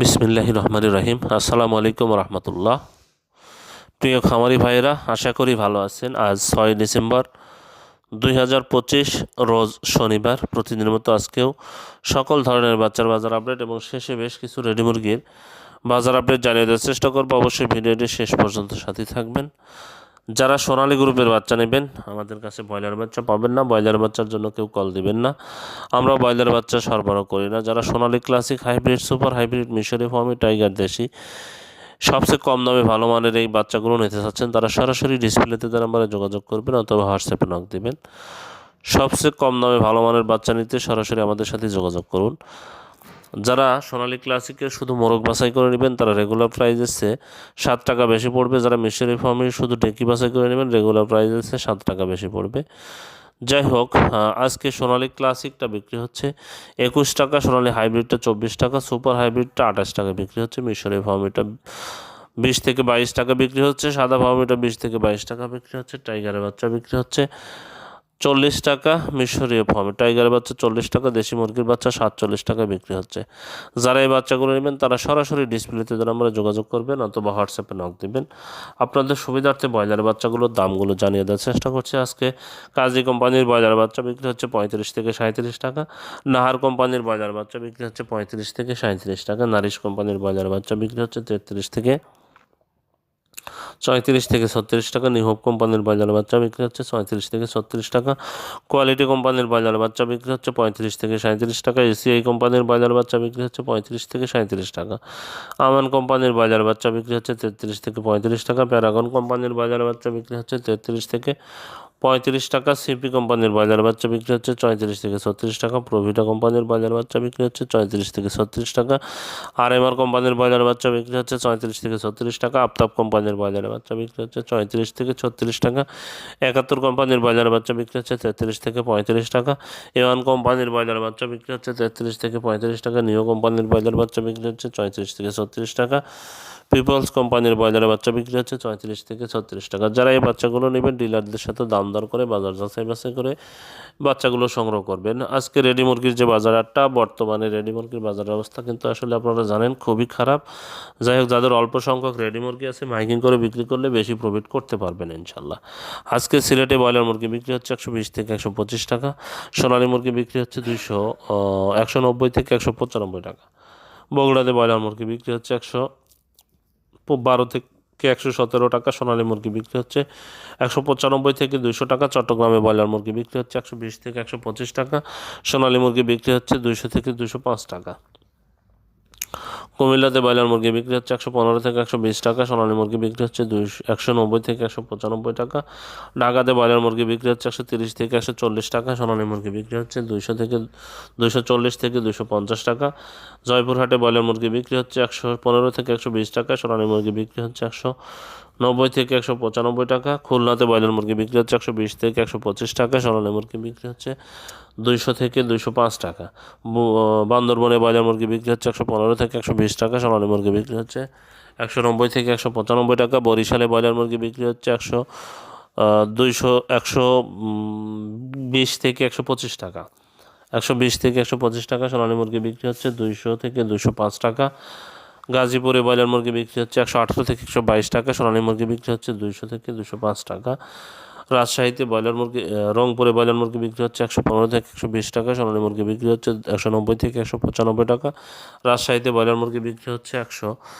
বিসমিল্লাহ রহমান রাহিম। আসসালামু আলাইকুম রহমতুল্লাহ। প্রিয় খামারি ভাইয়েরা, আশা করি ভালো আছেন। আজ ছয় ডিসেম্বর দুই হাজার পঁচিশ রোজ শনিবার। প্রতিদিনের মতো আজকেও সকল ধরনের বাচ্চার বাজার আপডেট এবং শেষে বেশ কিছু রেডি মুরগির বাজার আপডেট জানিয়ে দেওয়ার চেষ্টা করব। অবশ্যই ভিডিওটি শেষ পর্যন্ত সাথে থাকবেন। যারা সোনালী গ্রুপের বাচ্চা নেবেন, আমাদের কাছে ব্রয়লার বাচ্চা পাবেন না। ব্রয়লার বাচ্চার জন্য কেউ কল দিবেন না। আমরা ব্রয়লার বাচ্চা সরবরাহ করি না। যারা Sonali classic hybrid super hybrid মিশরি ফর্মি টাইগার দেশি, সবচেয়ে কম দামে ভালো মানের এই বাচ্চাগুলো নিতে চাচ্ছেন, তারা সরাসরি ডিসপ্লেতে তার নাম্বারে যোগাযোগ করবেন অথবা হোয়াটসঅ্যাপে নক দেবেন। সবচেয়ে কম দামে ভালো মানের বাচ্চা নিতে সরাসরি আমাদের সাথে যোগাযোগ করুন। যারা সোনালী ক্লাসিকে শুধু মোরগ বাছাই করে নেবেন, তারা রেগুলার প্রাইস এসছে সাত টাকা বেশি পড়বে। যারা মিশরি ফার্মে শুধু ডেকি বাছাই করে নেবেন রেগুলার প্রাইস এসছে সাত টাকা বেশি পড়বে। যাই হোক আজকে সোনালী ক্লাসিকটা বিক্রি হচ্ছে একুশ টাকা, সোনালী হাইব্রিডটা চব্বিশ টাকা সুপার হাইব্রিডটা আঠাশ টাকা বিক্রি হচ্ছে, মিশরি ফার্মিটা বিশ থেকে বাইশ টাকা বিক্রি হচ্ছে, সাদা ফার্মিটা বিশ থেকে বাইশ টাকা বিক্রি হচ্ছে টাইগারের বাচ্চা বিক্রি হচ্ছে। চল্লিশ টাকা মিশরীয় ফর্মে। টাইগারের বাচ্চা চল্লিশ টাকা, দেশি মুরগির বাচ্চা সাতচল্লিশ টাকা বিক্রি হচ্ছে। যারা এই বাচ্চাগুলো নেবেন, তারা সরাসরি ডিসপ্লেতে আমরা যোগাযোগ করবেন অথবা হোয়াটসঅ্যাপে নক দেবেন। আপনাদের সুবিধার্থে ব্রয়লার বাচ্চাগুলোর দামগুলো জানিয়ে দেওয়ার চেষ্টা করছি আজকে। কাজী কোম্পানির ব্রয়লার বাচ্চা বিক্রি হচ্ছে পঁয়ত্রিশ থেকে সাঁত্রিশ টাকা। নাহার কোম্পানির ব্রয়লার বাচ্চা বিক্রি হচ্ছে পঁয়ত্রিশ থেকে সাঁত্রিশ টাকা। নারিশ কোম্পানির ব্রয়লার বাচ্চা বিক্রি হচ্ছে তেত্রিশ থেকে চৌত্রিশ থেকে ছত্রিশ টাকা। নিহব কোম্পানির বাজার বাচ্চা বিক্রি হচ্ছে ছয়ত্রিশ থেকে ছত্রিশ টাকা। কোয়ালিটি কোম্পানির বাজার বাচ্চা বিক্রি হচ্ছে পঁয়ত্রিশ থেকে সাঁত্রিশ টাকা। এসিআই কোম্পানির বাজার বাচ্চা বিক্রি হচ্ছে পঁয়ত্রিশ থেকে সাঁত্রিশ টাকা। আমান কোম্পানির বাজার বাচ্চা বিক্রি হচ্ছে তেত্রিশ থেকে পঁয়ত্রিশ টাকা। প্যারাগন কোম্পানির বাজার বাচ্চা বিক্রি হচ্ছে তেত্রিশ থেকে পঁয়ত্রিশ টাকা সিপি কোম্পানির বাজার বাচ্চা বিক্রি হচ্ছে চৌত্রিশ থেকে ছত্রিশ টাকা প্রভিটা কোম্পানির বাজার বাচ্চা বিক্রি হচ্ছে চৌত্রিশ থেকে ছত্রিশ টাকা আর এম আর কোম্পানির বাজার বাচ্চা বিক্রি হচ্ছে চৌত্রিশ থেকে ছত্রিশ টাকা, আফতাব কোম্পানির বাজার বাচ্চা বিক্রি হচ্ছে চৌত্রিশ থেকে ছত্রিশ টাকা, একাত্তর কোম্পানির বাজার বাচ্চা বিক্রি হচ্ছে তেত্রিশ থেকে পঁয়ত্রিশ টাকা এওয়ান কোম্পানির বাজার বাচ্চা বিক্রি হচ্ছে তেত্রিশ থেকে পঁয়ত্রিশ টাকা নিও কোম্পানির বাজার বাচ্চা বিক্রি হচ্ছে চৌত্রিশ থেকে ছত্রিশ টাকা পিপলস কোম্পানির বাজারে বাচ্চা বিক্রি হচ্ছে চৌত্রিশ থেকে ছত্রিশ টাকা, যারা এই বাচ্চাগুলো নেবেন, ডিলারদের সাথে দাম দর করে, বাজার যাচাই বাছাই করে বাচ্চাগুলো সংগ্রহ করবেন। আজকে রেডি মুরগির যে বাজার আটটা বর্তমানে রেডি মুরগির বাজার অবস্থা কিন্তু আসলে আপনারা জানেন, খুবই খারাপ। যাই হোক, যাদের অল্প সংখ্যক রেডি মুরগি আছে, মাইকিং করে বিক্রি করলে বেশি প্রফিট করতে পারবেন ইনশাল্লাহ আজকে সিলেটে ব্রয়লার মুরগি বিক্রি হচ্ছে একশো বিশ থেকে একশো পঁচিশ টাকা, সোনালী মুরগি বিক্রি হচ্ছে দুইশো একশো নব্বই থেকে একশো পঁচানব্বই টাকা। বগুড়াতে ব্রয়লার মুরগি বিক্রি হচ্ছে একশো বারো থেকে একশো সতেরো টাকা সোনালী মুরগি বিক্রি হচ্ছে। একশো পঁচানব্বই থেকে দুইশো টাকা চট্টগ্রামে ব্রয়লার মুরগি বিক্রি হচ্ছে। একশো বিশ থেকে একশো পঁচিশ টাকা সোনালী মুরগি বিক্রি হচ্ছে দুইশো থেকে দুশো পাঁচ টাকা। কুমিল্লাতে ব্রয়লার মুরগি বিক্রি হচ্ছে একশো পনেরো থেকে একশো বিশ টাকা, সোনালী মুরগি বিক্রি হচ্ছে দুইশো একশো নব্বই থেকে একশো পঁচানব্বই টাকা। ঢাকাতে ব্রয়লার মুরগি বিক্রি হচ্ছে একশো তিরিশ থেকে একশো চল্লিশ টাকা, সোনালী মুরগি বিক্রি হচ্ছে দুইশো থেকে দুইশো চল্লিশ থেকে দুশো পঞ্চাশ টাকা। জয়পুরহাটে ব্রয়লার মুরগি বিক্রি হচ্ছে একশো পনেরো থেকে একশো বিশ টাকা, সোনালী মুরগি বিক্রি হচ্ছে একশো নব্বই থেকে একশো পঁচানব্বই টাকা, খুলনাতে ব্রয়লার মুরগি বিক্রি হচ্ছে একশো বিশ থেকে একশো পঁচিশ টাকা সোনালী মুরগি বিক্রি হচ্ছে দুইশো থেকে দুইশো পাঁচ টাকা। বান্দরবনে ব্রয়লার মুরগি বিক্রি হচ্ছে একশো পনেরো থেকে একশো বিশ টাকা সোনালী মুরগি বিক্রি হচ্ছে একশো নব্বই থেকে একশো পঁচানব্বই টাকা, বরিশালে ব্রয়লার মুরগি বিক্রি হচ্ছে একশো দুইশো, একশো বিশ থেকে একশো পঁচিশ টাকা। একশো বিশ থেকে একশো পঁচিশ টাকা সোনালী মুরগি বিক্রি হচ্ছে দুইশো থেকে দুইশো পাঁচ টাকা। গাজীপুরে ব্রয়লার মুরগি বিক্রি হচ্ছে একশো আঠারো থেকে একশো বাইশ টাকা, সোনালী মুরগি বিক্রি হচ্ছে দুইশো থেকে দুশো পাঁচ টাকা। রাজশাহীতে ব্রয়লার মুরগি রংপুরে ব্রয়লার মুরগি বিক্রি হচ্ছে একশো পনেরো থেকে একশো বিশ টাকা, সোনালী মুরগি বিক্রি হচ্ছে একশো নব্বই থেকে একশো পঁচানব্বই টাকা। রাজশাহীতে ব্রয়লার মুরগি বিক্রি হচ্ছে একশো